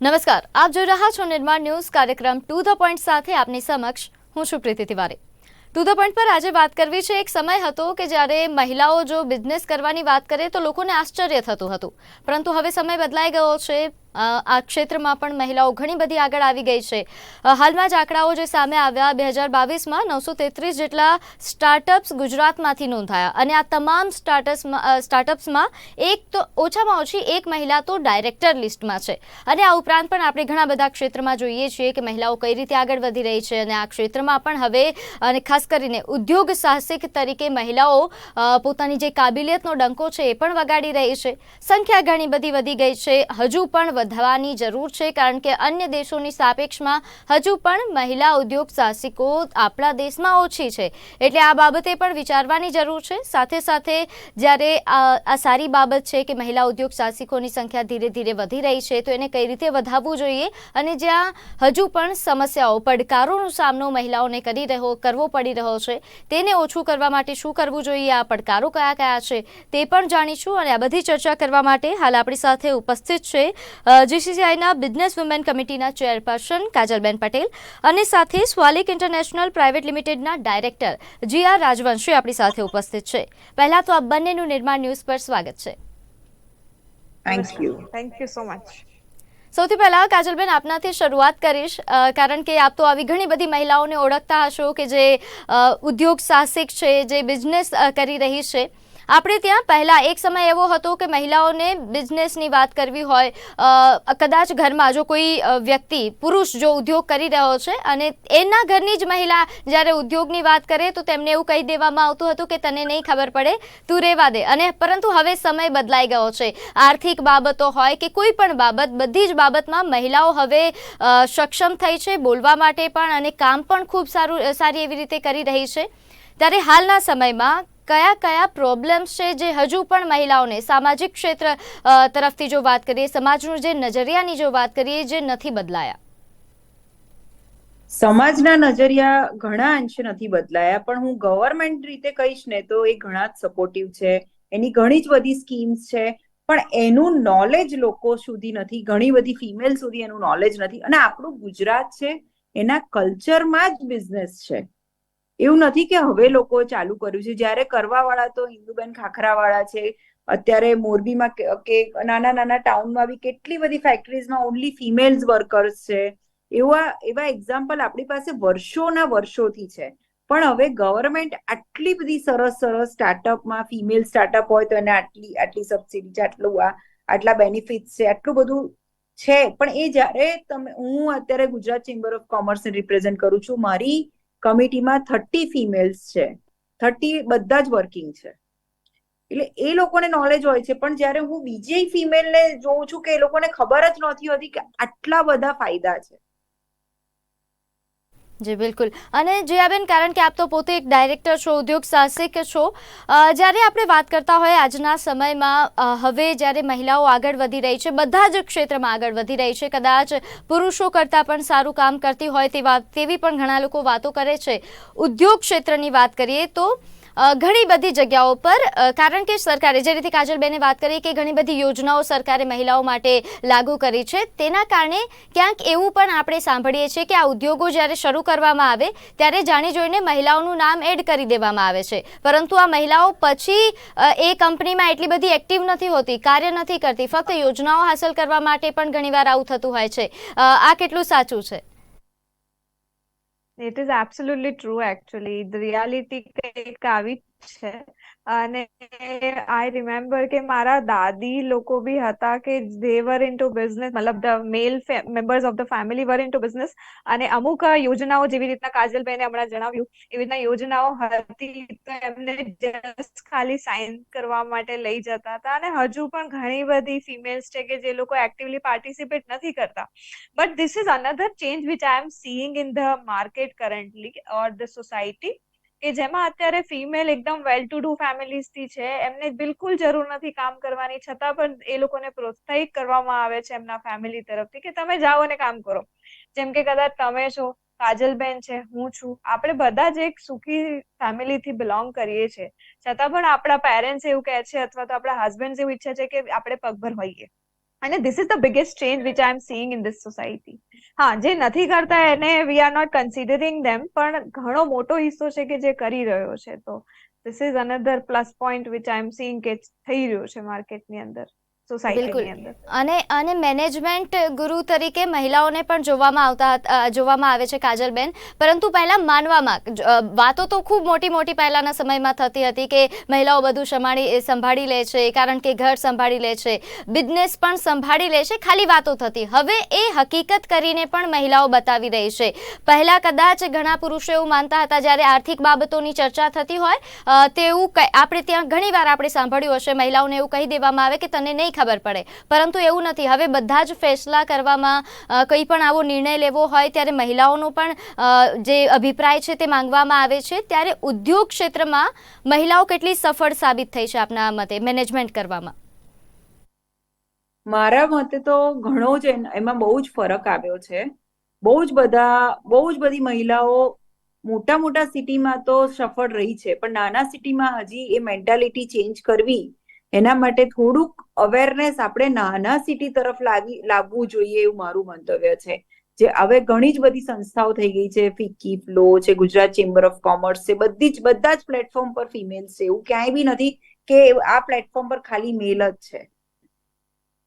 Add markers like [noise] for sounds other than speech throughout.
નમસ્કાર, આપ જોઈ રહ્યા છો નિર્માણ ન્યૂઝ કાર્યક્રમ ટુ ધ પોઈન્ટ સાથે આપની સમક્ષ હું છું Preeti Tiwari. To the point પર આજે વાત કરવી છે, એક સમય હતો કે જ્યારે મહિલાઓ જો બિઝનેસ કરવાની વાત કરે તો લોકોને આશ્ચર્ય થતું હતું. પરંતુ હવે સમય બદલાઈ ગયો છે આ ક્ષેત્રમાં પણ મહિલાઓ ઘણી બધી આગળ આવી ગઈ છે. હાલમાં જ આંકડાઓ જે સામે આવ્યા, બે હજાર બાવીસમાં નવસો તેત્રીસ જેટલા સ્ટાર્ટઅપ્સ ગુજરાતમાંથી નોંધાયા અને આ તમામ સ્ટાર્ટઅપ્સમાં સ્ટાર્ટઅપ્સમાં એક તો ઓછામાં ઓછી એક મહિલા તો ડાયરેક્ટર લિસ્ટમાં છે. અને આ ઉપરાંત પણ આપણે ઘણા બધા ક્ષેત્રમાં જોઈએ છીએ કે મહિલાઓ કઈ રીતે આગળ વધી રહી છે અને આ ક્ષેત્રમાં પણ હવે, અને ખાસ કરીને ઉદ્યોગ સાહસિક તરીકે મહિલાઓ પોતાની જે કાબિલિયતનો ડંકો છે એ પણ વગાડી રહી છે. સંખ્યા ઘણી બધી વધી ગઈ છે. હજુ પણ વધવાની જરૂર છે, કારણ કે અન્ય દેશોની સાપેક્ષમાં હજુ પણ મહિલા ઉદ્યોગ સાહસિકો આપણા દેશમાં ઓછી છે. એટલે આ બાબતે પણ વિચારવાની જરૂર છે. સાથે સાથે જ્યારે આ સારી બાબત છે કે મહિલા ઉદ્યોગ સાહસિકોની સંખ્યા ધીરે ધીરે વધી રહી છે, તો એને કઈ રીતે વધાવવું જોઈએ અને જ્યાં હજુ પણ સમસ્યાઓ, પડકારોનો સામનો મહિલાઓને કરી રહ્યો, કરવો પડી રહ્યો છે, તેને ઓછું કરવા માટે શું કરવું જોઈએ, આ પડકારો કયા કયા છે તે પણ જાણીશું અને આ બધી ચર્ચા કરવા માટે હાલ આપણી સાથે ઉપસ્થિત છે જીસીસીઆઈના બિઝનેસ વુમેન કમિટીના ચેરપર્સન કાજલબેન પટેલ અને સાથે સ્વાલિક ઇન્ટરનેશનલ પ્રાઇવેટ લિમિટેડના ડાયરેક્ટર જી આર રાજવંશી આપણી સાથે ઉપસ્થિત છે. પહેલા તો આ બંનેનું નિર્માણ ન્યૂઝ પર સ્વાગત છે. Thank you thank you so much સૌથી પહેલા કાજલબેન આપનાથી શરૂઆત કરીશ કારણ કે આપ તો આવી ઘણી બધી મહિલાઓને ઓળખતા હશો કે જે ઉદ્યોગ સાહસિક છે જે બિઝનેસ કરી રહી છે. આપણે ત્યાં પહેલાં એક સમય એવો હતો કે મહિલાઓને બિઝનેસની વાત કરવી હોય કદાચ ઘરમાં જો કોઈ વ્યક્તિ, પુરુષ જો ઉદ્યોગ કરી રહ્યો છે અને એના ઘરની જ મહિલા જ્યારે ઉદ્યોગની વાત કરે તો તેમને એવું કહી દેવામાં આવતું હતું કે તને નહીં ખબર પડે, તું રહેવા દે. અને પરંતુ હવે સમય બદલાઈ ગયો છે. આર્થિક બાબતો હોય કે કોઈ પણ બાબત, બધી જ બાબતમાં મહિલાઓ હવે સક્ષમ થઈ છે, બોલવા માટે પણ અને કામ પણ ખૂબ સારું સારી એવી રીતે કરી રહી છે. ત્યારે હાલના સમયમાં કયા કયા પ્રોબ્લેમ્સ છે જે હજુ પણ મહિલાઓને સામાજિક ક્ષેત્ર તરફથી જો વાત કરીએ, સમાજનું જે નજરિયાની જો વાત કરીએ, જે નથી બદલાયા? સમાજના નજરિયા ઘણા અંશે નથી બદલાયા, પણ હું ગવર્મેન્ટ રીતે કહીશ ને તો એ ઘણા જ સપોર્ટિવ છે, એની ઘણી જ બધી સ્કીમ્સ છે, પણ એનું નોલેજ લોકો સુધી નથી, ઘણી બધી ફિમેલ સુધી એનું નોલેજ નથી, અને આપણું ગુજરાત છે, એના કલ્ચરમાં જ બિઝનેસ છે. એવું નથી કે હવે લોકો ચાલુ કર્યું છે. જ્યારે કરવા વાળા તો હિન્દુબેન ખાખરા વાળા છે. અત્યારે મોરબીમાં કે- કે નાના નાના ટાઉનમાં બી કેટલી બધી ફેક્ટરીઝમાં ઓનલી ફિમેલ્સ વર્કર્સ છે. એવા એવા એક્ઝામ્પલ આપણી પાસે વર્ષોના વર્ષોથી છે. પણ હવે ગવર્મેન્ટ આટલી બધી સરસ સરસ સ્ટાર્ટઅપમાં ફિમેલ સ્ટાર્ટઅપ હોય તો એને આટલી આટલી સબસિડી છે, આટલું આ, આટલા બેનિફિટ્સ છે, આટલું બધું છે. પણ એ જ્યારે તમે, હું અત્યારે ગુજરાત ચેમ્બર ઓફ કોમર્સને રિપ્રેઝેન્ટ કરું છું. મારી કમિટીમાં થર્ટી ફિમેલ્સ છે. થર્ટી બધા જ વર્કિંગ છે. એટલે એ લોકોને નોલેજ હોય છે, પણ જ્યારે હું બીજી ફિમેલને જોઉં છું કે એ લોકોને ખબર જ નથી હોતી કે આટલા બધા ફાયદા છે. જી, બિલકુલ. અને જયાબેન, કારણ કે આપ તો પોતે એક ડાયરેક્ટર છો, ઉદ્યોગ સાહસિક છો જ્યારે આપણે વાત કરતા હોય આજના સમયમાં હવે જ્યારે મહિલાઓ આગળ વધી રહી છે, બધા જ ક્ષેત્રમાં આગળ વધી રહી છે, કદાચ પુરુષો કરતાં પણ સારું કામ કરતી હોય તેવા તેવી પણ ઘણા લોકો વાતો કરે છે. ઉદ્યોગ ક્ષેત્રની વાત કરીએ તો ઘણી બધી જગ્યાઓ પર કારણ કે સરકારે જે રીતે કાજલબેને વાત કરી કે ઘણી બધી યોજનાઓ સરકારે મહિલાઓ માટે લાગુ કરી છે, તેના કારણે ક્યાંક એવું પણ આપણે સાંભળીએ છીએ કે આ ઉદ્યોગો જ્યારે શરૂ કરવામાં આવે, ત્યારે જાણી જોઈને મહિલાઓનું નામ એડ કરી દેવામાં આવે છે. પરંતુ આ મહિલાઓ પછી એ કંપનીમાં એટલી બધી એક્ટિવ નથી હોતી, કાર્ય નથી કરતી, ફક્ત યોજનાઓ હાંસલ કરવા માટે પણ ઘણીવાર આવું થતું હોય છે. આ કેટલું સાચું છે? It is absolutely true actually reality કંઈક આવી છે અને આઈ રિમેમ્બર કે મારા દાદી લોકો બી હતા કે ધે વર ઇન્ટુ બિઝનેસ મતલબ the male members of the family were into business અને અમુક યોજનાઓ જેવી રીતના કાજલબેને હમણાં જણાવ્યું, એવી રીતના યોજનાઓ હતી તો એમને જસ્ટ ખાલી સાઇન કરવા માટે લઈ જતા હતા. અને હજુ પણ ઘણી બધી ફિમેલ્સ છે કે જે લોકો એક્ટિવલી પાર્ટિસિપેટ નથી કરતા. But this is another change which I am seeing in the market currently or the society. કે જેમાં અત્યારે ફિમેલ એકદમ વેલ ટુ ડુ ફેમિલીઝથી છે, એમને બિલકુલ જરૂર નથી કામ કરવાની, છતાં પણ એ લોકોને પ્રોત્સાહિત કરવામાં આવે છે એમના ફેમિલી તરફથી કે તમે જાઓ અને કામ કરો. જેમ કે કદાચ તમે છો, કાજલબેન છે, હું છું, આપણે બધા જ એક સુખી ફેમિલી થી બિલોંગ કરીએ છીએ. છતાં પણ આપણા પેરેન્ટ્સ એવું કહે છે અથવા તો આપણા હસબન્ડ એવું ઈચ્છે છે કે આપણે પગભર હોઈએ. અને this is the biggest change which I am seeing in this society હા જે નથી કરતા એને we are not considering them પણ ઘણો મોટો હિસ્સો છે કે જે કરી રહ્યો છે. તો this is another plus point which I am seeing કે થઈ રહ્યો છે માર્કેટની અંદર. સોસાયટીની અંદર. અને અને મેનેજમેન્ટ ગુરુ તરીકે મહિલાઓને પણ જોવામાં આવતા જોવામાં આવે છે કાજલબેન. પરંતુ પહેલા માનવામાં વાતો તો ખૂબ મોટી મોટી પહેલાના સમયમાં થતી હતી કે મહિલાઓ બધું સંભાળી સંભાળી લે છે કારણ કે ઘર સંભાળી લે છે બિઝનેસ પણ સંભાળી લે છે ખાલી વાતો થતી. હવે એ હકીકત કરીને પણ મહિલાઓ બતાવી રહી છે. પહેલાં કદાચ ઘણા પુરુષો એવું માનતા હતા જ્યારે આર્થિક બાબતોની ચર્ચા થતી હોય તેવું આપણે ત્યાં ઘણી વાર આપણે સાંભળ્યું હશે મહિલાઓને એવું કહી દેવામાં આવે કે તને નહીં ખબર પડે. પરંતુ એવું નથી. હવે બધા જ ફેસલા કરવામાં કંઈ પણ આવો નિર્ણય લેવો હોય ત્યારે મહિલાઓનો પણ જે અભિપ્રાય છે તે માંગવામાં આવે છે. ત્યારે ઉદ્યોગ ક્ષેત્રમાં મહિલાઓ કેટલી સફળ સાબિત થઈ છે આપના મતે, મેનેજમેન્ટ કરવામાં? મારા મતે તો ઘણો જ એમાં બહુ જ ફરક આવ્યો છે. બહુ જ બધા, બહુ જ બધી મહિલાઓ મોટા મોટા સિટીમાં તો સફળ રહી છે. પણ નાના સિટીમાં હજી એ મેન્ટાલિટી ચેન્જ કરવી એના માટે થોડુંક અવેરનેસ આપણે નાના સિટી તરફ લાવી લાવવું જોઈએ એવું મારું મંતવ્ય છે. જે હવે ઘણી જ બધી સંસ્થાઓ થઈ ગઈ છે ફિક્કી ફ્લો છે, ગુજરાત ચેમ્બર ઓફ કોમર્સ છે, બધી જ, બધા જ પ્લેટફોર્મ પર ફિમેલ્સ છે, એવું ક્યાંય બી નથી કે આ પ્લેટફોર્મ પર ખાલી મેલ જ છે.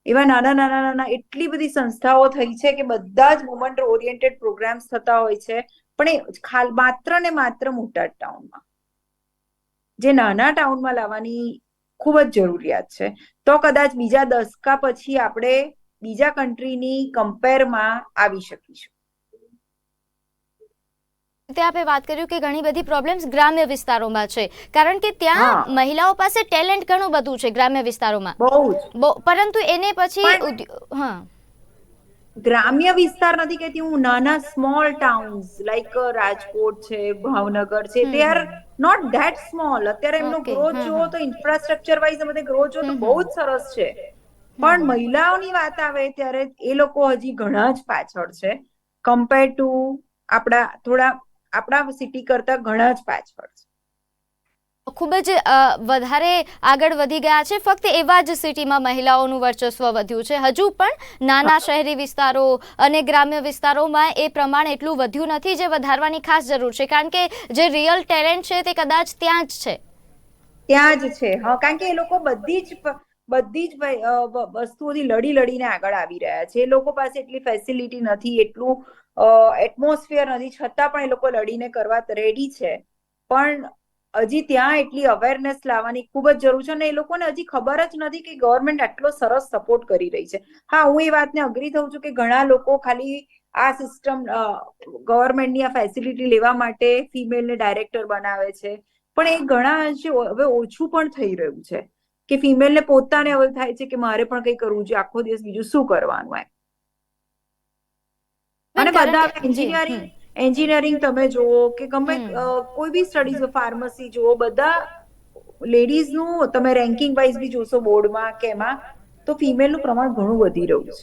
એવા નાના નાના નાના એટલી બધી સંસ્થાઓ થઈ છે કે બધા જ વુમન ઓરિએન્ટેડ પ્રોગ્રામ્સ થતા હોય છે, પણ એ માત્ર ને માત્ર મોટા ટાઉનમાં જે નાના ટાઉનમાં લાવવાની ખૂબ જ જરૂરિયાત છે. તો કદાચ બીજા દસકા પછી આપણે બીજા કન્ટ્રીની કમ્પેરમાં આવી શકીશું. તે આપે વાત કર્યું કે ઘણી બધી પ્રોબ્લેમ્સ ગ્રામ્ય વિસ્તારોમાં છે. કારણ કે ત્યાં મહિલાઓ પાસે ટેલેન્ટ ઘણું બધું છે ગ્રામ્ય વિસ્તારોમાં. પરંતુ એને પછી હા. ગ્રામ્ય વિસ્તાર નથી કહેતી હું નાના સ્મોલ ટાઉન્સ લાઈક રાજકોટ છે ભાવનગર છે they are not that small અત્યારે એમનો ગ્રોથ જોવો જુઓ તો ઇન્ફ્રાસ્ટ્રક્ચર વાઇઝ બધે ગ્રોથ જુઓ તો બહુ જ સરસ છે. પણ મહિલાઓની વાત આવે ત્યારે એ લોકો હજી ઘણા જ પાછળ છે. કમ્પેર ટુ આપણા થોડા આપણા સિટી કરતા ઘણા જ પાછળ છે. ખૂબ જ વધારે આગળ વધી ગયા છે. ફક્ત એવા જ સિટીમાં મહિલાઓનું વર્ચસ્વ વધ્યું છે. હજુ પણ નાના શહેરી વિસ્તારો અને ગ્રામ્ય વિસ્તારોમાં એ પ્રમાણ એટલું વધ્યું નથી જે વધારવાની ખાસ જરૂર છે. કારણ કે જે રિયલ ટેલેન્ટ છે તે કદાચ ત્યાં જ છે. ત્યાં જ છે. હા કારણ કે એ લોકો બધી જ બધી જ વસ્તુઓથી લડી લડીને આગળ આવી રહ્યા છે. એ લોકો પાસે એટલી ફેસિલિટી નથી એટલું એટમોસ્ફિયર નથી. છતાં પણ એ લોકો લડીને કરવા રેડી છે. પણ હજી ત્યાં એટલી અવેરનેસ લાવવાની ખૂબ જ જરૂર છે અને એ લોકોને હજી ખબર જ નથી કે ગવર્મેન્ટ આટલો સરસ સપોર્ટ કરી રહી છે. હા હું એ વાતને અગ્રી થઉં છું કે ઘણા લોકો ખાલી આ સિસ્ટમ ગવર્મેન્ટની આ ફેસિલિટી લેવા માટે ફિમેલને ડાયરેક્ટર બનાવે છે. પણ એ ઘણા અંશે હવે ઓછું પણ થઈ રહ્યું છે કે ફિમેલને પોતાને હવે થાય છે કે મારે પણ કંઈ કરવું જોઈએ આખો દિવસ બીજું શું કરવાનું એમ. અને બધા એન્જિનિયરિંગ. એન્જિનિયરિંગ તમે જુઓ કે ગમે કોઈ બી સ્ટડીઝ ફાર્મસી જુઓ બધા લેડીઝનું તમે રેન્કિંગ વાઇઝ બી જોશો બોર્ડમાં કે એમાં તો ફિમેલનું પ્રમાણ ઘણું વધી રહ્યું છે.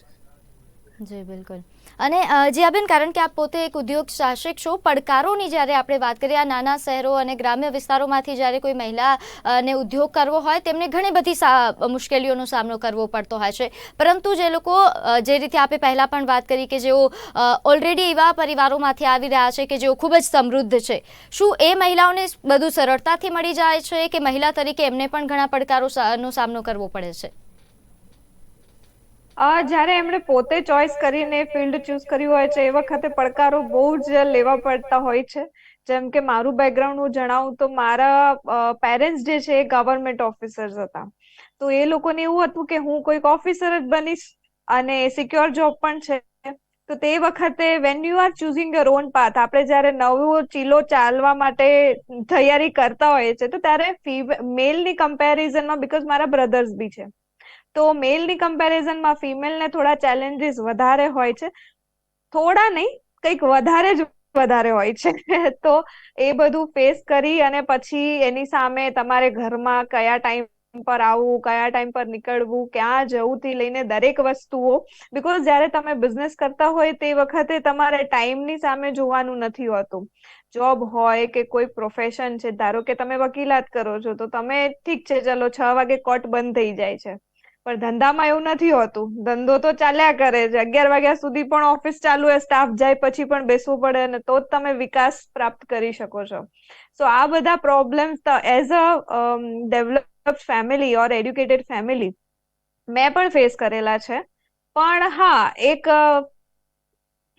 જી, બિલકુલ. અને જીયાબેન, કારણ કે આપ પોતે એક ઉદ્યોગ સાહસિક છો, પડકારોની જ્યારે આપણે વાત કરીએ, આ નાના શહેરો અને ગ્રામ્ય વિસ્તારોમાંથી જ્યારે કોઈ મહિલા ને ઉદ્યોગ કરવો હોય, તેમને ઘણી બધી મુશ્કેલીઓનો સામનો કરવો પડતો હોય છે. પરંતુ જે લોકો જે રીતે આપે પહેલાં પણ વાત કરી કે જેઓ ઓલરેડી એવા પરિવારોમાંથી આવી રહ્યા છે કે જેઓ ખૂબ જ સમૃદ્ધ છે, શું એ મહિલાઓને બધું સરળતાથી મળી જાય છે કે મહિલા તરીકે એમને પણ ઘણા પડકારોનો સામનો કરવો પડે છે? જ્યારે એમણે પોતે ચોઈસ કરીને ફિલ્ડ ચૂઝ કર્યું હોય છે, એ વખતે પડકારો બહુ જ લેવા પડતા હોય છે. જેમ કે મારું બેકગ્રાઉન્ડ હું જણાવું તો મારા પેરેન્ટ્સ જે છે એ ગવર્મેન્ટ ઓફિસર્સ હતા. તો એ લોકોને એવું હતું કે હું કોઈક ઓફિસર જ બનીશ અને સિક્યોર જોબ પણ છે. તો તે વખતે when you are choosing your own path આપણે જ્યારે નવો ચીલો ચાલવા માટે તૈયારી કરતા હોઈએ છે તો ત્યારે મેલની કમ્પેરિઝનમાં બીકોઝ મારા બ્રધર્સ બી છે. તો મેલની કમ્પેરિઝનમાં ફિમેલને થોડા ચેલેન્જીસ વધારે હોય છે. થોડા નહીં, કંઈક વધારે જ વધારે હોય છે. [laughs] તો એ બધું ફેસ કરી અને પછી એની સામે તમારે ઘરમાં કયા ટાઈમ પર આવવું, કયા ટાઈમ પર નીકળવું, ક્યાં જવું થી લઈને દરેક વસ્તુઓ. બીકોઝ જ્યારે તમે બિઝનેસ કરતા હોય તે વખતે તમારે ટાઈમની સામે જોવાનું નથી હોતું. જોબ હોય કે કોઈ પ્રોફેશન છે, ધારો કે તમે વકીલાત કરો છો, તો તમે ઠીક છે, ચલો છ વાગે કોર્ટ બંધ થઈ જાય છે. પણ ધંધામાં એવું નથી હોતું. ધંધો તો ચાલ્યા કરે છે. અગિયાર વાગ્યા સુધી પણ ઓફિસ ચાલુ હોય, સ્ટાફ જાય, પછી પણ બેસવું પડે અને તો જ તમે વિકાસ પ્રાપ્ત કરી શકો છો. સો આ બધા problems as a develop family or educated family મેં પણ ફેસ કરેલા છે. પણ હા, એક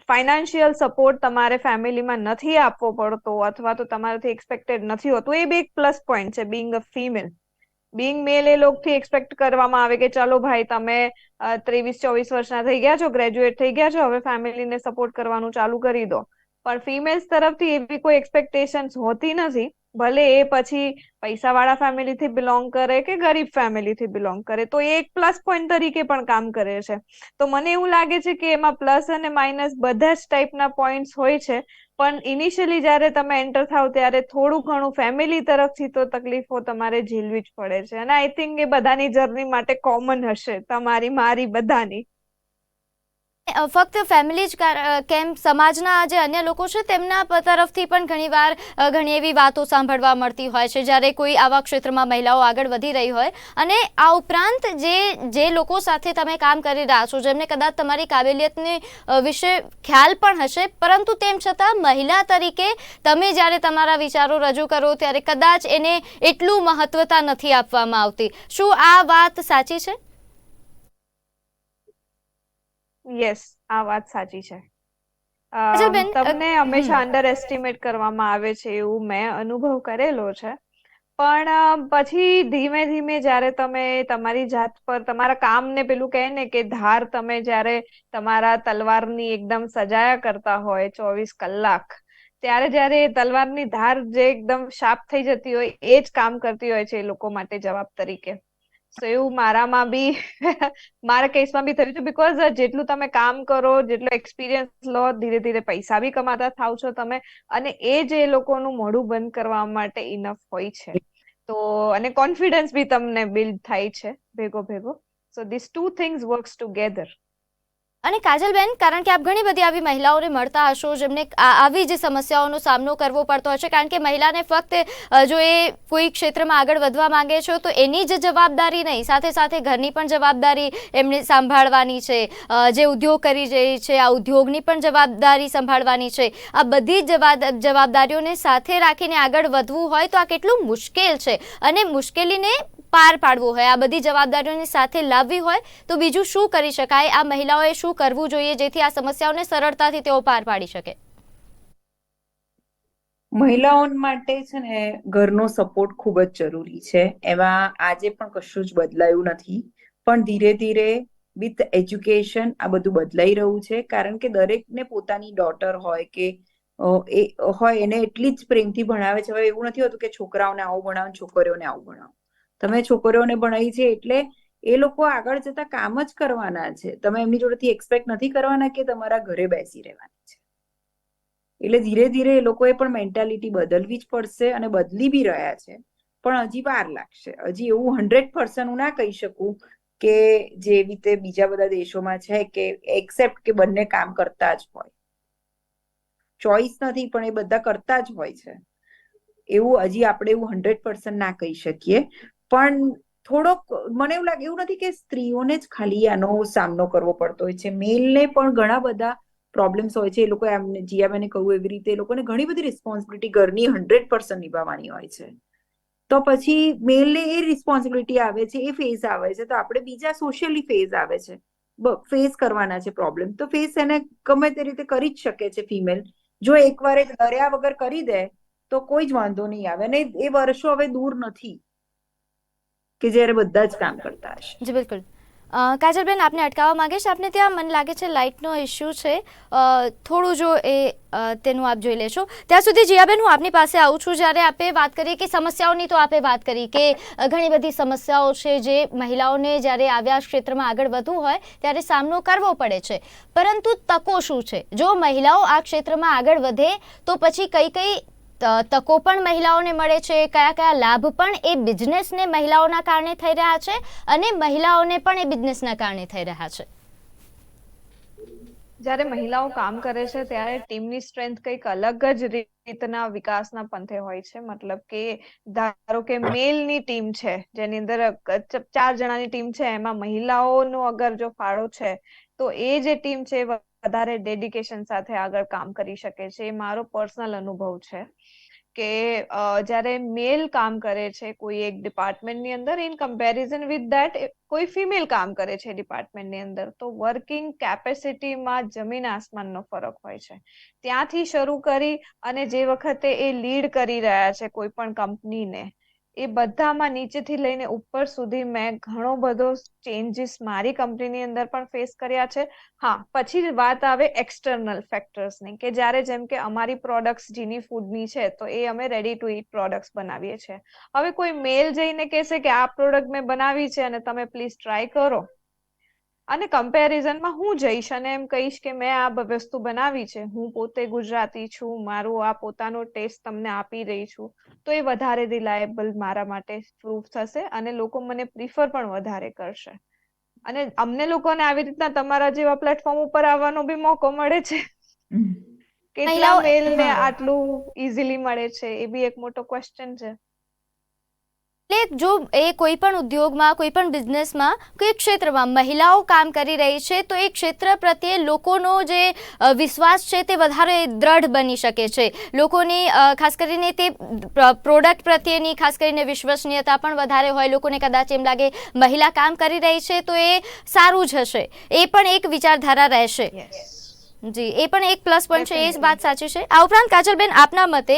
ફાઇનાન્શિયલ સપોર્ટ તમારે ફેમિલીમાં નથી આપવો પડતો અથવા તો તમારાથી એક્સપેક્ટેડ નથી હોતું. એ બી એક પ્લસ પોઈન્ટ છે being a female being male એ લોકથી એક્સપેક્ટ કરવામાં આવે કે ચાલો ભાઈ, તમે ત્રેવીસ, ચોવીસ વર્ષના થઈ ગયા છો ગ્રેજ્યુએટ થઈ ગયા છો, હવે ફેમિલીને સપોર્ટ કરવાનું ચાલુ કરી દો. પણ ફિમેલ્સ તરફથી એવી કોઈ એક્સપેક્ટેશન્સ હોતી નથી. ભલે એ પછી પૈસાવાળા ફેમિલીથી બિલોંગ કરે કે ગરીબ ફેમિલીથી બિલોંગ કરે, તો એ એક પ્લસ પોઈન્ટ તરીકે પણ કામ કરે છે. તો મને એવું લાગે છે કે એમાં પ્લસ અને માઇનસ બધા જ ટાઈપના પોઈન્ટ્સ હોય છે. પણ ઇનિશિયલી જ્યારે તમે એન્ટર થાવ ત્યારે થોડું ઘણું ફેમિલી તરફથી તો તકલીફો તમારે ઝીલવી જ પડે છે. અને આઈ થિંક એ બધાની જર્ની માટે કોમન હશે, તમારી, મારી બધાની. ફક્ત ફેમિલી જ કેમ સમાજના જે અન્ય લોકો છે તેમના તરફથી પણ ઘણીવાર ઘણી એવી વાતો સાંભળવા મળતી હોય છે. જ્યારે કોઈ આવા ક્ષેત્રમાં મહિલાઓ આગળ વધી રહી હોય અને આ ઉપરાંત જે જે લોકો સાથે તમે કામ કરી રહ્યા છો, જેમને કદાચ તમારી કાબેલિયતને વિશે ખ્યાલ પણ હશે, પરંતુ તેમ છતાં મહિલા તરીકે તમે જ્યારે તમારા વિચારો રજૂ કરો ત્યારે કદાચ એને એટલું મહત્વતા નથી આપવામાં આવતી. શું આ વાત સાચી છે? યસ આ વાત સાચી છે. તમને હંમેશા અંડર એસ્ટિમેટ કરવામાં આવે છે એવું મેં અનુભવ કરેલો છે. પણ પછી ધીમે ધીમે જ્યારે તમે તમારી જાત પર તમારા કામને પેલું કહે ને કે ધાર તમે જ્યારે તમારા તલવારની એકદમ સજાયા કરતા હોય ચોવીસ કલાક ત્યારે જ્યારે તલવારની ધાર જે એકદમ શાર્પ થઈ જતી હોય એ જ કામ કરતી હોય છે એ લોકો માટે જવાબ તરીકે. સો એવું મારામાં બી, મારા કેસમાં બી થયું છે બીકોઝ જેટલું તમે કામ કરો, જેટલો એક્સપિરિયન્સ લો, ધીરે ધીરે પૈસા બી કમાતા થાવ છો તમે, અને એ જ એ લોકોનું મોઢું બંધ કરવા માટે ઇનફ હોય છે. તો, અને કોન્ફિડન્સ બી તમને બિલ્ડ થાય છે, ભેગો ભેગો. So this two things works together અને કાજલબેન, કારણ કે આપ ઘણી બધી આવી મહિલાઓને મળતા હશો, જેમને આવી જ સમસ્યાઓનો સામનો કરવો પડતો હશે, કારણ કે મહિલાને ફક્ત જો એ કોઈ ક્ષેત્રમાં આગળ વધવા માંગે છે, તો એની જ જવાબદારી નહીં, સાથે સાથે ઘરની પણ જવાબદારી એમને સંભાળવાની છે જે ઉદ્યોગ કરી રહી છે, આ ઉદ્યોગની પણ જવાબદારી સંભાળવાની છે. આ બધી જવાબદારીઓને સાથે રાખીને આગળ વધવું હોય, તો આ કેટલું મુશ્કેલ છે અને મુશ્કેલીને પાર પાડવું હોય. આ બધી જવાબદારીઓને સાથે લાવવી હોય, તો બીજું શું કરી શકાય? આ મહિલાઓએ શું કરવું જોઈએ જેથી આ સમસ્યાઓને સરળતાથી તેઓ પાર પાડી શકે. મહિલાઓ માટે છે ને ઘરનો સપોર્ટ ખૂબ જ જરૂરી છે. એમાં આજે પણ કશું જ બદલાયું નથી. પણ ધીરે ધીરે વિથ એજ્યુકેશન આ બધું બદલાઈ રહ્યું છે. કારણ કે દરેકને પોતાની ડોટર હોય કે એ, હોય એને એટલી જ પ્રેમથી ભણાવે છે. હવે એવું નથી હોતું કે છોકરાઓને આવું ભણાવો છોકરીઓને આવું ભણાવો. તમે છોકરીઓને ભણાવી છે એટલે એ લોકો આગળ જતા કામ જ કરવાના છે. તમે એમની જોડેથી એક્સપેક્ટ નથી કરવાના કે તમારા ઘરે બેસી રહેવાની છે. એટલે ધીરે ધીરે એ લોકોએ પણ મેન્ટાલિટી બદલવી જ પડશે અને બદલી બી રહ્યા છે. પણ હજી વાર લાગશે. હજી એવું હંડ્રેડ પર્સન્ટ હું ના કહી શકું કે જે રીતે બીજા બધા દેશોમાં છે કે એક્સેપ્ટ કે બંને કામ કરતા જ હોય. ચોઈસ નથી, પણ એ બધા કરતા જ હોય છે. એવું હજી આપણે એવું હંડ્રેડ પર્સન્ટ ના કહી શકીએ. પણ થોડોક, મને એવું લાગે, એવું નથી કે સ્ત્રીઓને જ ખાલી આનો સામનો કરવો પડતો હોય છે. મેલને પણ ઘણા બધા પ્રોબ્લેમ્સ હોય છે. એ લોકો એમને જીયાબેને કહ્યું એવી રીતે, એ લોકોને ઘણી બધી રિસ્પોન્સિબિલિટી ઘરની હંડ્રેડ પર્સન્ટ નિભાવવાની હોય છે. તો પછી મેલને એ રિસ્પોન્સિબિલિટી આવે છે, એ ફેઝ આવે છે. તો આપણે બીજા સોશિયલી ફેઝ આવે છે. ફેસ કરવાના છે પ્રોબ્લેમ તો ફેસ એને ગમે તે રીતે કરી જ શકે છે ફિમેલ જો એકવાર એ ડર્યા વગર કરી દે, તો કોઈ જ વાંધો નહીં આવે. અને એ વર્ષો હવે દૂર નથી. કે જ્યારે બધા જ કામ કરતા હશે. જી, બિલકુલ. કાજલબેન, આપને અટકાવવા માંગે છે? આપને ત્યાં મને લાગે છે લાઇટનો ઇસ્યુ છે. થોડું જો એ તેનું આપ જોઈ લેશો. ત્યાં સુધી જીયાબેન, હું આપની પાસે આવું છું જ્યારે આપે વાત કરીએ કે સમસ્યાઓની તો આપે વાત કરી કે ઘણી બધી સમસ્યાઓ છે જે મહિલાઓને જ્યારે આવ્યા ક્ષેત્રમાં આગળ વધવું હોય ત્યારે સામનો કરવો પડે છે. પરંતુ તકો શું છે? જો મહિલાઓ આ ક્ષેત્રમાં આગળ વધે તો પછી કઈ કઈ તકો પણ મહિલાઓને મળે છે, કયા કયા લાભ પણ એ બિઝનેસને મહિલાઓના કારણે થઈ રહ્યા છે અને મહિલાઓને પણ એ બિઝનેસના કારણે થઈ રહ્યા છે. જ્યારે મહિલાઓ કામ કરે છે, ત્યારે ટીમની સ્ટ્રેન્થ કંઈક અલગ જ રીતના વિકાસના પંથે હોય છે. મતલબ કે ધારો કે મેલની ટીમ છે, જેની અંદર ચાર જણાની ટીમ છે, એમાં મહિલાઓનો અગર જો ફાળો છે, તો એ જે ટીમ છે વધારે ડેડિકેશન સાથે આગળ કામ કરી શકે છે. એ મારો પર્સનલ અનુભવ છે. કે જ્યારે મેલ કામ કરે છે કોઈ એક ડિપાર્ટમેન્ટની અંદર ઇન કમ્પેરિઝન વિથ ધેટ કોઈ ફિમેલ કામ કરે છે ડિપાર્ટમેન્ટની અંદર, તો વર્કિંગ કેપેસિટીમાં જમીન આસમાનનો ફરક હોય છે. ત્યાંથી શરૂ કરી અને જે વખતે એ લીડ કરી રહ્યા છે કોઈ પણ કંપનીને એ બધામાં નીચેથી લઈને ઉપર સુધી મેં ઘણો બધો ચેન્જીસ મારી કંપનીની અંદર પણ ફેસ કર્યા છે. હા, પછી વાત આવે એક્સટર્નલ ફેક્ટર્સની કે જ્યારે જેમ કે અમારી પ્રોડક્ટ્સ જીની ફૂડની છે તો એ અમે રેડી ટુ ઈટ પ્રોડક્ટ્સ બનાવીએ છીએ. હવે કોઈ મેલ જઈને કહેશે કે આ પ્રોડક્ટ મેં બનાવી છે અને તમે પ્લીઝ ટ્રાય કરો. અને કમ્પેરિઝનમાં હું જઈશ અને એમ કહીશ કે મેં આ વસ્તુ બનાવી છે હું પોતે ગુજરાતી છું મારું આ પોતાનો ટેસ્ટ તમને આપી રહી છું તો એ વધારે રિલાયેબલ મારા માટે પ્રૂફ થશે અને લોકો મને પ્રિફર પણ વધારે કરશે. અને અમને લોકોને આવી રીતના તમારા જેવા પ્લેટફોર્મ ઉપર આવવાનો બી મોકો મળે છે. કેટલા મેલ ને આટલું ઇઝીલી મળે છે એ બી એક મોટો ક્વેશ્ચન છે. એટલે જો એ કોઈ પણ ઉદ્યોગમાં, કોઈ પણ બિઝનેસમાં કોઈ ક્ષેત્રમાં મહિલાઓ કામ કરી રહી છે, તો એ ક્ષેત્ર પ્રત્યે લોકોનો જે વિશ્વાસ છે તે વધારે દ્રઢ બની શકે છે. લોકોની ખાસ કરીને તે પ્રોડક્ટ પ્રત્યેની, ખાસ કરીને વિશ્વસનીયતા પણ વધારે હોય, લોકોને કદાચ એમ લાગે મહિલા કામ કરી રહી છે, તો એ સારું જ હશે. એ પણ એક વિચારધારા રહેશે. જી એ પણ એક પ્લસ પોઈન્ટ છે એ જ વાત સાચી છે. આ ઉપરાંત કાજલબેન આપના મતે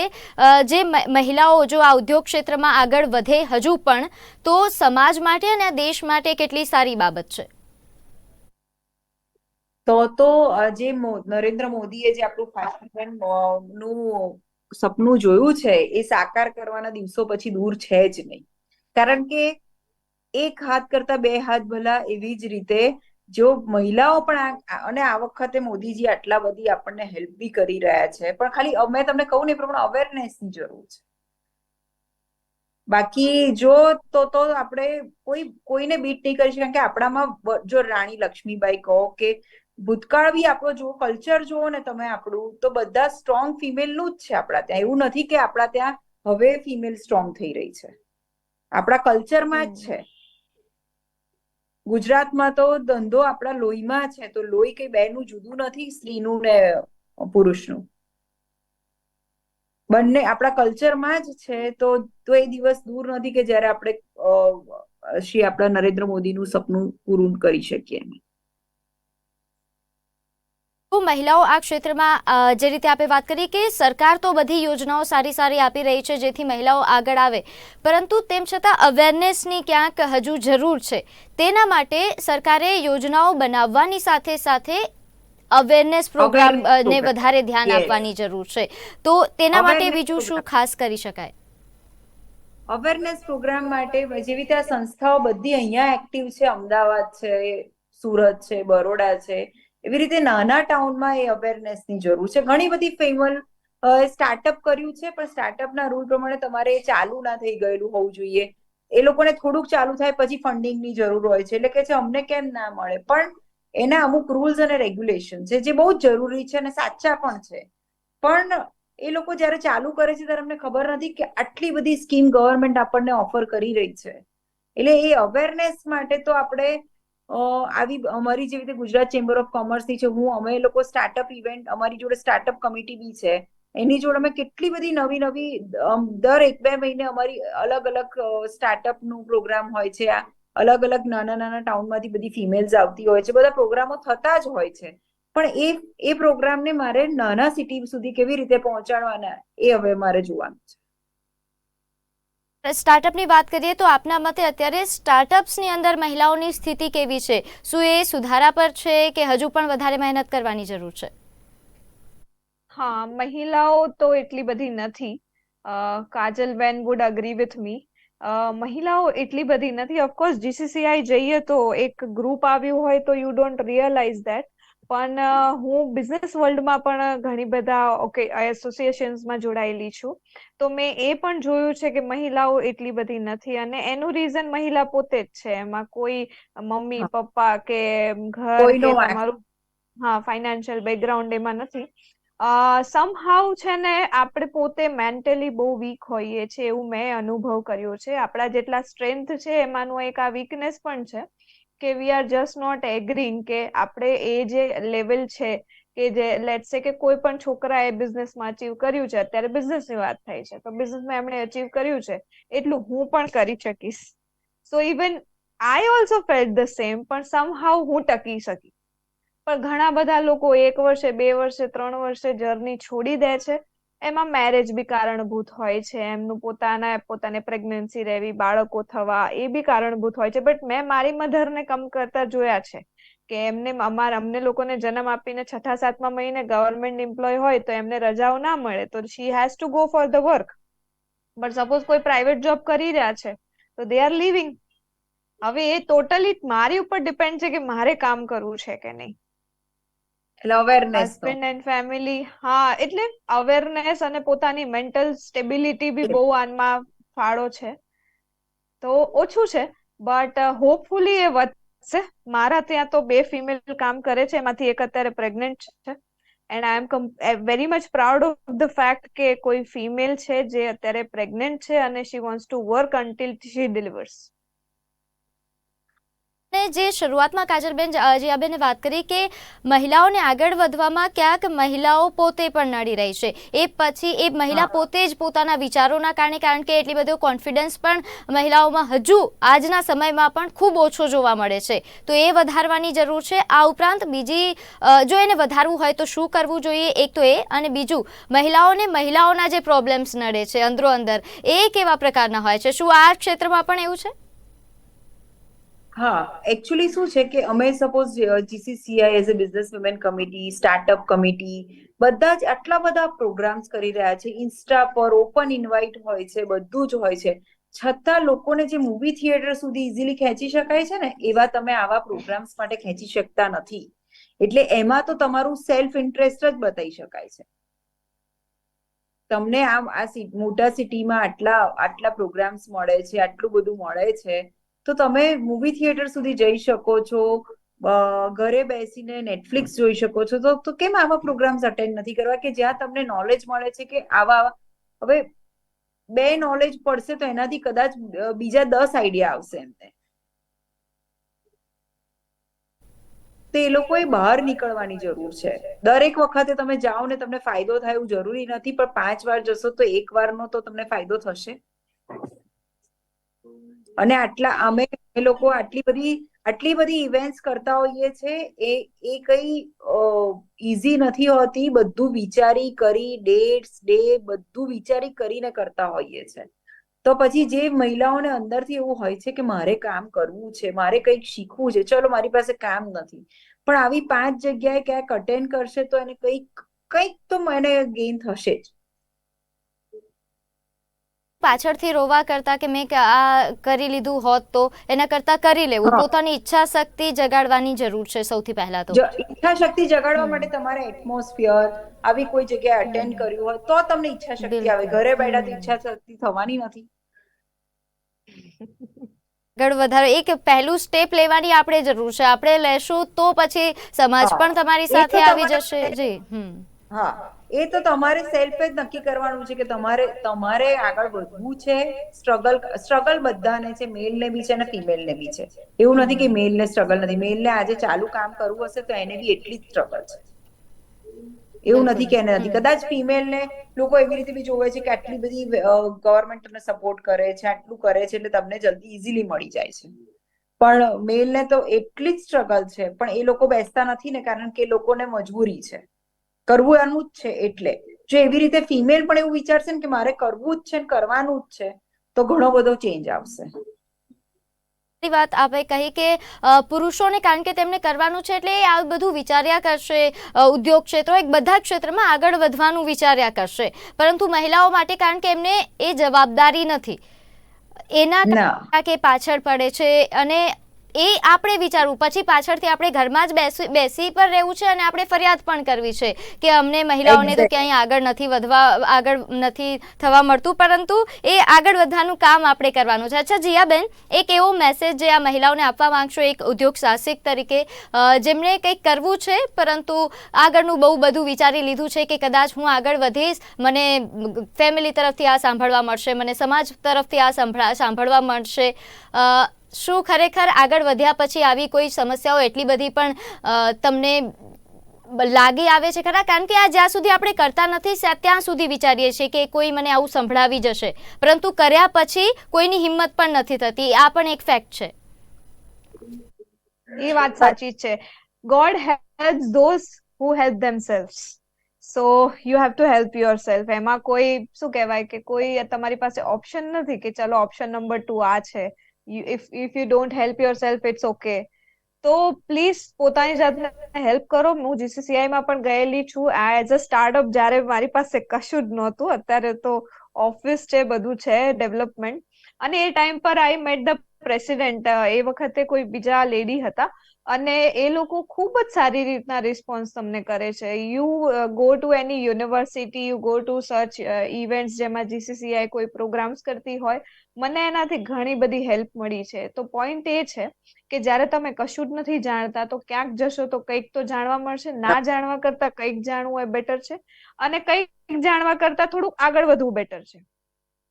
જે મહિલાઓ જો આ ઉદ્યોગ ક્ષેત્રમાં આગળ વધે હજુ પણ તો સમાજ માટે અને દેશ માટે કેટલી સારી બાબત છે? તો તો જે નરેન્દ્ર મોદીએ જે આપણું ફાસ્ટનું સપનું જોયું છે એ સાકાર કરવાના દિવસો પછી દૂર છે જ નહીં. કારણ કે એક હાથ કરતા બે હાથ ભલા એવી જ રીતે જો મહિલાઓ પણ આ અને આ વખતે મોદીજી આટલા બધી આપણને હેલ્પ બી કરી રહ્યા છે પણ ખાલી અમે તમને કહું ને એ પ્રમાણે અવેરનેસની જરૂર છે. બાકી જો તો તો આપણે કોઈ કોઈને બીટ નહીં કરી શકીએ કારણ કે આપણામાં જો રાણી લક્ષ્મીબાઈ કહો કે ભૂતકાળ બી આપણો જો કલ્ચર જુઓ ને તમે આપણું તો બધા સ્ટ્રોંગ ફિમેલનું જ છે આપણા ત્યાં. એવું નથી કે આપણા ત્યાં હવે ફિમેલ સ્ટ્રોંગ થઈ રહી છે. આપણા કલ્ચરમાં જ છે. ગુજરાતમાં તો ધંધો આપણા લોહીમાં છે. તો લોહી કઈ બેનું જુદું નથી, સ્ત્રીનું ને પુરુષનું. બંને આપણા કલ્ચરમાં જ છે. તો તો એ દિવસ દૂર નથી કે જ્યારે આપણે શ્રી આપણા નરેન્દ્ર મોદીનું સપનું પૂરું કરી શકીએ. મહિલાઓ આ ક્ષેત્રમાં જે રીતે આપણે વાત કરી કે સરકાર તો બધી યોજનાઓ સારી સારી આપી રહી છે જેથી મહિલાઓ આગળ આવે. પરંતુ તેમ છતાં અવેરનેસની ક્યાંક હજુ જરૂર છે. તેના માટે સરકારે યોજનાઓ બનાવવાની સાથે સાથે અવેરનેસ પ્રોગ્રામ ને વધારે ધ્યાન આપવાની જરૂર છે. તો તેના માટે બીજું શું ખાસ કરી શકાય? અવેરનેસ પ્રોગ્રામ માટે જેવી રીતે સંસ્થાઓ બધી અહીંયા એક્ટિવ છે અમદાવાદ છે સુરત છે બરોડા છે એવી રીતે નાના ટાઉનમાં એ અવેરનેસની જરૂર છે. ઘણી બધી ફેમલ સ્ટાર્ટઅપ કર્યું છે, પણ સ્ટાર્ટઅપના રૂલ પ્રમાણે તમારે ચાલુ ના થઈ ગયેલું હોવું જોઈએ. એ લોકોને થોડુંક ચાલુ થાય પછી ફંડિંગની જરૂર હોય છે. એટલે કે છે, અમને કેમ ના મળે? પણ એના અમુક રૂલ્સ અને રેગ્યુલેશન છે, જે બહુ જ જરૂરી છે અને સાચા પણ છે. પણ એ લોકો જ્યારે ચાલુ કરે છે, ત્યારે અમને ખબર નથી કે આટલી બધી સ્કીમ ગવર્મેન્ટ આપણને ઓફર કરી રહી છે. એટલે એ અવેરનેસ માટે તો આપણે આવી અમારી જેવી રીતે ગુજરાત ચેમ્બર ઓફ કોમર્સની છે, હું, અમે લોકો સ્ટાર્ટઅપ ઇવેન્ટ અમારી જોડે સ્ટાર્ટઅપ કમિટી બી છે. એની જોડે અમે કેટલી બધી નવી નવી દર એક બે મહિને અમારી અલગ અલગ સ્ટાર્ટઅપનું પ્રોગ્રામ હોય છે, આ અલગ અલગ નાના નાના ટાઉનમાંથી બધી ફિમેલ્સ આવતી હોય છે, બધા પ્રોગ્રામો થતા જ હોય છે. પણ એ એ પ્રોગ્રામને મારે નાના સિટી સુધી કેવી રીતે પહોંચાડવાના, એ હવે મારે જોવાનું છે. સ્ટાર્ટઅપની વાત કરીએ તો આપના મતે અત્યારે સ્ટાર્ટઅપ્સની અંદર મહિલાઓની સ્થિતિ કેવી છે? શું એ સુધારા પર છે કે હજુ પણ વધારે મહેનત કરવાની જરૂર છે? હા, મહિલાઓ તો એટલી બધી નથી. Kajal when would agree with me મહિલાઓ એટલી બધી નથી. ઓફકોર્સ જીસીસીઆઈ જઈએ તો એક ગ્રુપ આવ્યું હોય તો યુ ડોન્ટ રિયલાઇઝ ધેટ પણ હું બિઝનેસ વર્લ્ડમાં પણ ઘણી બધા ઓકે એસોસિએશન્સમાં જોડાયેલી છું. તો મેં એ પણ જોયું છે કે મહિલાઓ એટલી બધી નથી અને એનું રીઝન મહિલા પોતે જ છે. એમાં કોઈ મમ્મી પપ્પા કે ઘર કે તમારું હા ફાઇનાન્શિયલ બેકગ્રાઉન્ડ એમાં નથી. સમહાઉ છે ને આપણે પોતે મેન્ટલી બહુ વીક હોઈએ છીએ એવું મેં અનુભવ કર્યો છે. આપણા જેટલા સ્ટ્રેન્થ છે એમાંનું એક આ વીકનેસ પણ છે. કે we are just not agreeing કે આપણે એ જે લેવલ છે, કે જે લેટ્સ સે કે કોઈ પણ છોકરાએ બિઝનેસમાં અચીવ કર્યું છે, અત્યારે બિઝનેસની વાત થાય છે. તો બિઝનેસમાં એમણે અચીવ કર્યું છે, એટલું હું પણ કરી શકીશ. So even I also felt the same પણ સમહાઉ હું ટકી શકી. પણ ઘણા બધા લોકો એક વર્ષે, બે વર્ષે, ત્રણ વર્ષે જર્ની છોડી દે છે. એમાં મેરેજ બી કારણભૂત હોય છે, એમનું પોતાના, પોતાને પ્રેગ્નન્સી રહેવી, બાળકો થવા, એ બી કારણભૂત હોય છે. બટ મેં મારી મધરને કમ કરતા જોયા છે કે એમને, અમાર, અમને લોકોને જન્મ આપીને છઠ્ઠા, સાતમા મહિને ગવર્મેન્ટ એમ્પ્લોય હોય તો એમને રજાઓ ના મળે, તો she has to go for the work but suppose કોઈ પ્રાઇવેટ જોબ કરી રહ્યા છે, તો દે આર લિવિંગ હવે એ ટોટલી મારી ઉપર ડિપેન્ડ છે કે મારે કામ કરવું છે કે નહીં. એટલે અવેરનેસ હસબન્ડ એન્ડ ફેમિલી હા, એટલે અવેરનેસ અને પોતાની મેન્ટલ સ્ટેબિલિટી બી બહુ આનમાં ફાળો છે. તો ઓછું છે બટ હોપફુલી એ વધશે. મારા ત્યાં તો બે ફિમેલ કામ કરે છે, એમાંથી એક અત્યારે પ્રેગ્નેન્ટ છે. And I am very much proud of the fact કે કોઈ ફિમેલ છે જે અત્યારે પ્રેગ્નેન્ટ છે અને she wants to work until she delivers ને જે શરૂઆતમાં કાજલબેન અ, વાત કરી કે મહિલાઓને આગળ વધવામાં ક્યાંક મહિલાઓ પોતે પણ નડી રહી છે. એ પછી એ મહિલા પોતે જ પોતાના વિચારોના કારણે કારણ કે એટલી બધો કોન્ફિડન્સ પણ મહિલાઓમાં હજુ આજના સમયમાં પણ ખૂબ ઓછો જોવા મળે છે. તો એ વધારવાની જરૂર છે. આ ઉપરાંત બીજી જો એને વધારવું હોય તો શું કરવું જોઈએ? એક તો એ અને બીજું મહિલાઓને મહિલાઓના જે પ્રોબ્લેમ્સ નડે છે અંદરો અંદર એ કેવા પ્રકારના હોય છે? શું આ ક્ષેત્રમાં પણ એવું છે? હા એકચ્યુઅલી શું છે કે અમે suppose GCCI as a business women committee startup committee બધા જ આટલા બધા પ્રોગ્રામ્સ કરી રહ્યા છે. ઇન્સ્ટા પર ઓપન ઇન્વાઇટ હોય છે, બધું જ હોય છે. છતાં લોકોને જે મૂવી થિયેટર સુધી ઇઝીલી ખેંચી શકાય છે ને, એવા તમે આવા પ્રોગ્રામ્સ માટે ખેંચી શકતા નથી. એટલે એમાં તો તમારું સેલ્ફ ઇન્ટરેસ્ટ જ બતાવી શકાય છે. તમને આમ આ મોટા સિટીમાં આટલા આટલા પ્રોગ્રામ્સ મળે છે, આટલું બધું મળે છે. તો તમે મૂવી થિયેટર સુધી જઈ શકો છો ઘરે બેસીને નેટફ્લિક્સ જોઈ શકો છો. તો તો કેમ આવા પ્રોગ્રામ્સ અટેન્ડ નથી કરવા કે જ્યાં તમને નોલેજ મળે છે કે આવા હવે બે નોલેજ પડશે તો એનાથી કદાચ બીજા દસ આઈડિયા આવશે એમને તો એ લોકોએ બહાર નીકળવાની જરૂર છે. દરેક વખતે તમે જાઓ ને તમને ફાયદો થાય એવું જરૂરી નથી, પણ પાંચ વાર જશો તો એક વારનો તો તમને ફાયદો થશે. અને આટલા, અમે, એ લોકો આટલી બધી આટલી બધી ઇવેન્ટ્સ કરતા હોઈએ છે, એ એ કઈ ઈઝી નથી હોતી, બધું વિચારી કરી ડેટ્સ ડે બધું વિચારી કરીને કરતા હોઈએ છે. તો પછી જે મહિલાઓને અંદરથી એવું હોય છે કે મારે કામ કરવું છે, મારે કંઈક શીખવું છે, ચલો મારી પાસે કામ નથી. પણ આવી પાંચ જગ્યાએ ક્યાંક અટેન્ડ કરશે તો એને કંઈક કંઈક તો મને ગેઇન થશે જ. પાછળથી રોવા કરતા કે મેં આ કરી લીધું હોત તો એના કરતા કરી લેવું. પોતાની ઈચ્છા શક્તિ જગાડવાની જરૂર છે સૌથી પહેલા તો. ઈચ્છા શક્તિ જગાડવા માટે તમારે એટમોસ્ફિયર આવી કોઈ જગ્યાએ અટેન્ડ કર્યું હોય તો તમને ઈચ્છા શક્તિ આવે ઘરે બેઠા તો ઈચ્છા શક્તિ થવાની નથી. આગળ વધારો એક પહેલું સ્ટેપ લેવાની આપણે જરૂર છે. આપણે લેશું તો પછી સમાજ પણ તમારી સાથે આવી જશે. જી હા. એ તો તમારે સેલ્ફ જ નક્કી કરવાનું છે કે તમારે તમારે આગળ વધવું છે સ્ટ્રગલ સ્ટ્રગલ બધાને છે મેલ ને બી છે અને ફિમેલ ને બી છે. એવું નથી કે મેલ ને સ્ટ્રગલ નથી. મેલ ને આજે ચાલુ કામ કરવું હશે તો એને બી એટલી જ સ્ટ્રગલ છે. એવું નથી કે એને નથી. કદાચ ફિમેલ ને લોકો એવી રીતે બી જોવે છે કે આટલી બધી ગવર્મેન્ટ તમને સપોર્ટ કરે છે, આટલું કરે છે એટલે તમને જલ્દી ઇઝીલી મળી જાય છે. પણ મેલ ને તો એટલી જ સ્ટ્રગલ છે. પણ એ લોકો બેસતા નથી ને કારણ કે લોકોને મજબૂરી છે. કરવું એનું જ છે એટલે. જો એવી રીતે ફિમેલ પણ એવું વિચારશે ને કે મારે કરવું જ છે ને કરવાનું જ છે તો ઘણો બધો ચેન્જ આવશે. વાત આપણે કહી કે પુરુષોને કારણ કે તેમને કરવાનું છે એટલે એ આ બધું વિચાર્યા કરશે ઉદ્યોગ ક્ષેત્રો એક બધા ક્ષેત્રમાં આગળ વધવાનું વિચાર્યા કરશે. પરંતુ મહિલાઓ માટે કારણ કે એમને એ જવાબદારી નથી. એના કે પાછળ પડે છે અને એ આપણે વિચારવું. પછી પાછળથી આપણે ઘરમાં જ બેસી બેસી પર રહેવું છે અને આપણે ફરિયાદ પણ કરવી છે કે અમને મહિલાઓને તો ક્યાંય આગળ નથી વધવા, આગળ નથી થવા મળતું. પરંતુ એ આગળ વધવાનું કામ આપણે કરવાનું છે. અચ્છા, જીયાબેન, એક એવો મેસેજ જે આ મહિલાઓને આપવા માંગશો, એક ઉદ્યોગ સાહસિક તરીકે જેમણે કંઈક કરવું છે, પરંતુ આગળનું બહુ બધું વિચારી લીધું છે કે કદાચ હું આગળ વધીશ, મને ફેમિલી તરફથી આ સાંભળવા મળશે, મને સમાજ તરફથી આ સાંભળા, સાંભળવા મળશે. શું ખરેખર આગળ વધ્યા પછી આવી કોઈ સમસ્યાઓ એટલી બધી પણ તમને લાગી આવે છે ખરા? કારણ કે આ જ્યાં સુધી આપણે કરતા નથી, ત્યાં સુધી વિચારીએ છીએ કે કોઈ મને આવું સંભળાવી જશે. પરંતુ કર્યા પછી કોઈની હિંમત પણ નથી થતી. આ પણ એક ફેક્ટ છે. એ વાત સાચી છે. God helps those who help themselves so you have to help yourself એમાં કોઈ, શું કહેવાય કે કોઈ તમારી પાસે ઓપ્શન નથી કે ચલો ઓપ્શન નંબર ટુ આ છે. If you don't help yourself it's okay તો પ્લીઝ પોતાની જાતને હેલ્પ કરો. હું જીસીસીઆઈ માં પણ ગયેલી છું. આ એઝ અ સ્ટાર્ટઅપ જ્યારે મારી પાસે કશું જ નહોતું, અત્યારે તો ઓફિસ છે, બધું છે ડેવલપમેન્ટ અને એ ટાઈમ પર આઈ મેટ ધ પ્રેસિડેન્ટ એ વખતે કોઈ બીજા લેડી હતા. અને એ લોકો ખૂબ જ સારી રીતના રિસ્પોન્સ તમને કરે છે. You go to any university you go to search events જેમાં જીસીસીઆઈ કોઈ પ્રોગ્રામ્સ કરતી હોય, મને એનાથી ઘણી બધી હેલ્પ મળી છે. તો પોઈન્ટ એ છે કે જ્યારે તમે કશું જ નથી જાણતા, તો ક્યાંક જશો તો કંઈક તો જાણવા મળશે. ના જાણવા કરતા કંઈક જાણવું એ બેટર છે. અને કંઈક જાણવા કરતા થોડું આગળ વધવું બેટર છે.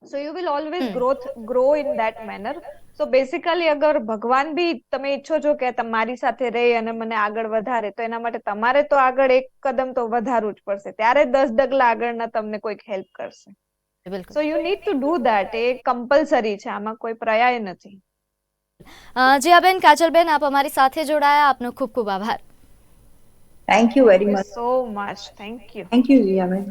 So you will always. Growth grow in that manner so basically અગર ભગવાન બી તમે ઈચ્છો છો કે તમારી સાથે રહે અને મને આગળ વધારે તો એના માટે તમારે તો આગળ એક કદમ તો વધારવું જ પડશે. ત્યારે દસ ડગલા આગળના તમને કોઈક હેલ્પ કરશે. So you need to do that A compulsory છે. આમાં કોઈ પર્યાય નથી. જીયાબેન કાજલબેન આપ અમારી સાથે જોડાયા. આપનો ખૂબ ખૂબ આભાર. Thank you very much so much thank you thank you Jiyaben.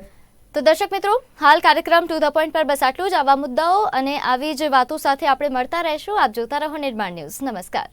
તો દર્શક મિત્રો, હાલ કાર્યક્રમ ટુ ધ પોઈન્ટ પર બસ આટલું જ. આવા મુદ્દાઓ અને આવી જ વાતો સાથે આપણે મળતા રહીશું. આપ જોતા રહો નિર્માણ ન્યૂઝ. નમસ્કાર.